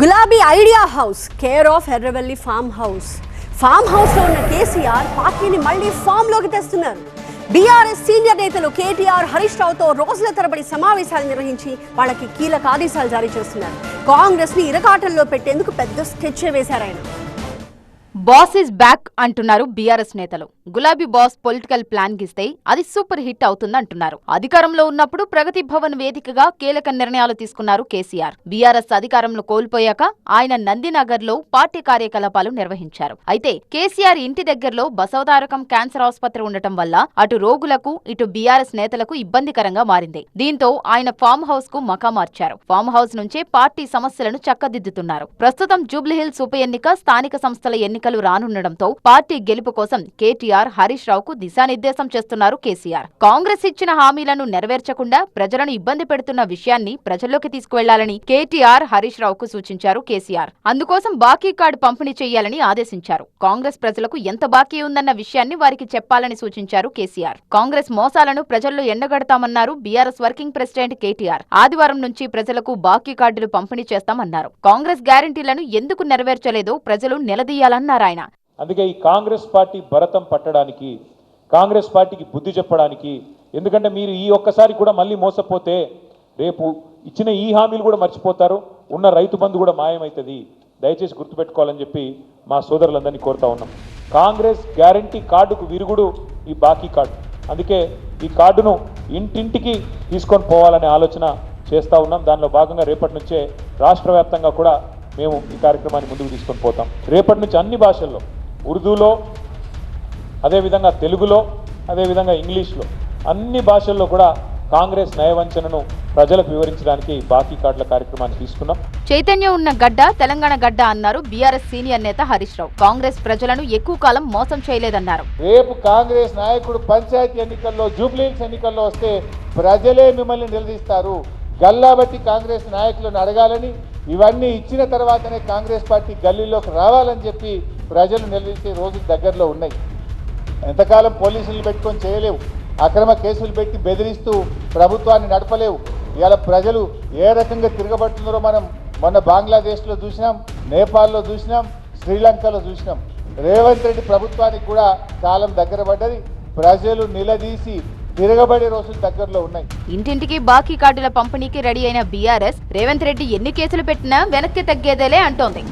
గులాబీ idea house care of Erravelli farm house. Farm హౌస్లో ఉన్న కేసీఆర్ పార్టీని మళ్ళీ ఫామ్లోకి తెస్తున్నారు. బీఆర్ఎస్ సీనియర్ నేతలు కేటీఆర్ హరీష్ రావుతో రోజుల తరబడి సమావేశాలు నిర్వహించి వాళ్ళకి కీలక ఆదేశాలు జారీ చేస్తున్నారు. కాంగ్రెస్ని ఇరకాటంలో పెట్టేందుకు పెద్ద స్కెచ్ వేశారు ఆయన. బాస్ ఇస్ బ్యాక్ అంటున్నారు బీఆర్ఎస్ నేతలు. గులాబీ బాస్ పొలిటికల్ ప్లాన్ గిస్తే అది సూపర్ హిట్ అవుతుంది అంటున్నారు అధికారంలో ఉన్నప్పుడు ప్రగతి భవన్ వేదికగా కీలక నిర్ణయాలు తీసుకున్నారు కేసీఆర్. బీఆర్ఎస్ అధికారంలో కోల్పోయాక ఆయన నందినగర్లో పార్టీ కార్యకలాపాలు నిర్వహించారు. అయితే కేసీఆర్ ఇంటి దగ్గరలో బసవతారకం క్యాన్సర్ ఆసుపత్రి ఉండటం వల్ల అటు రోగులకు ఇటు బీఆర్ఎస్ నేతలకు ఇబ్బందికరంగా మారింది. దీంతో ఆయన ఫామ్ హౌస్కు మకా మార్చారు. ఫామ్ హౌస్ నుంచే పార్టీ సమస్యలను చక్కదిద్దుతున్నారు. ప్రస్తుతం జూబ్లీహిల్స్ ఉప ఎన్నిక స్థానిక సంస్థల ఎన్నికలు రానుండడంతో పార్టీ గెలుపు కోసం కేటీఆర్ హరీష్ రావుకు దిశానిర్దేశం చేస్తున్నారు కేసీఆర్. కాంగ్రెస్ ఇచ్చిన హామీలను నెరవేర్చకుండా ప్రజలను ఇబ్బంది పెడుతున్న విషయాన్ని ప్రజల్లోకి తీసుకువెళ్ళాలని కేటీఆర్ హరీష్ రావుకు సూచించారు కేసీఆర్. అందుకోసం బాకీ కార్డు పంపిణీ చేయాలని ఆదేశించారు. కాంగ్రెస్ ప్రజలకు ఎంత బాకీ ఉందన్న విషయాన్ని వారికి చెప్పాలని సూచించారు కేసీఆర్. కాంగ్రెస్ మోసాలను ప్రజల్లో ఎండగడతామన్నారు బీఆర్ఎస్ వర్కింగ్ ప్రెసిడెంట్ కేటీఆర్. ఆదివారం నుంచి ప్రజలకు బాకీ కార్డులు పంపిణీ చేస్తామన్నారు. కాంగ్రెస్ గ్యారంటీలను ఎందుకు నెరవేర్చలేదో ప్రజలు నిలదీయాలన్నారు ఆయన. అందుకే ఈ కాంగ్రెస్ పార్టీ భరతం పట్టడానికి కాంగ్రెస్ పార్టీకి బుద్ధి చెప్పడానికి ఎందుకంటే మీరు ఈ ఒక్కసారి కూడా మళ్ళీ మోసపోతే రేపు ఇచ్చిన ఈ హామీలు కూడా మర్చిపోతారు ఉన్న రైతు బంధు కూడా మాయమవుతుంది దయచేసి గుర్తుపెట్టుకోవాలని చెప్పి మా సోదరులందరినీ కోరుతా ఉన్నాం. కాంగ్రెస్ గ్యారంటీ కార్డుకు విరుగుడు ఈ బాకీ కార్డు. అందుకే ఈ కార్డును ఇంటింటికి తీసుకొని పోవాలనే ఆలోచన చేస్తూ ఉన్నాం. దానిలో భాగంగా రేపటి నుంచే రాష్ట్ర కూడా మేము ఈ కార్యక్రమాన్ని ముందుకు తీసుకొని పోతాం. రేపటి నుంచి అన్ని భాషల్లో ఉర్దూలో అదేవిధంగా తెలుగులో అదేవిధంగా ఇంగ్లీష్లో అన్ని భాషల్లో కూడా కాంగ్రెస్ నయవంచనను ప్రజలకు వివరించడానికి బాకీ కార్డుల కార్యక్రమాన్ని తీసుకున్నాం. చైతన్యం ఉన్న గడ్డ తెలంగాణ గడ్డ అన్నారు బీఆర్ఎస్ సీనియర్ నేత హరీష్ రావు. కాంగ్రెస్ ప్రజలను ఎక్కువ కాలం మోసం చేయలేదన్నారు. రేపు కాంగ్రెస్ నాయకుడు పంచాయతీ ఎన్నికల్లో జూబ్లీహిల్స్ ఎన్నికల్లో వస్తే ప్రజలే మిమ్మల్ని నిలదీస్తారు. గల్లాబట్టి కాంగ్రెస్ నాయకులను అడగాలని ఇవన్నీ ఇచ్చిన తర్వాతనే కాంగ్రెస్ పార్టీ గల్లీలోకి రావాలని చెప్పి ప్రజలు నిలదీసే రోజులు దగ్గరలో ఉన్నాయి. ఎంతకాలం పోలీసులు పెట్టుకొని చేయలేవు. అక్రమ కేసులు పెట్టి బెదిరిస్తూ ప్రభుత్వాన్ని నడపలేవు. ఇవాళ ప్రజలు ఏ రకంగా తిరగబడుతున్నారో మనం మొన్న బంగ్లాదేశ్లో చూసినాం నేపాల్లో చూసినాం శ్రీలంకలో చూసినాం. రేవంత్ రెడ్డి ప్రభుత్వానికి కూడా కాలం దగ్గర పడ్డది. ప్రజలు నిలదీసి తిరగబడే రోజులు దగ్గరలో ఉన్నాయి. ఇంటింటికి బాకీ కార్డుల పంపిణీకి రెడీ అయిన బీఆర్ఎస్ రేవంత్ రెడ్డి ఎన్ని కేసులు పెట్టినా వెనక్కి తగ్గేదేలే అంటోంది.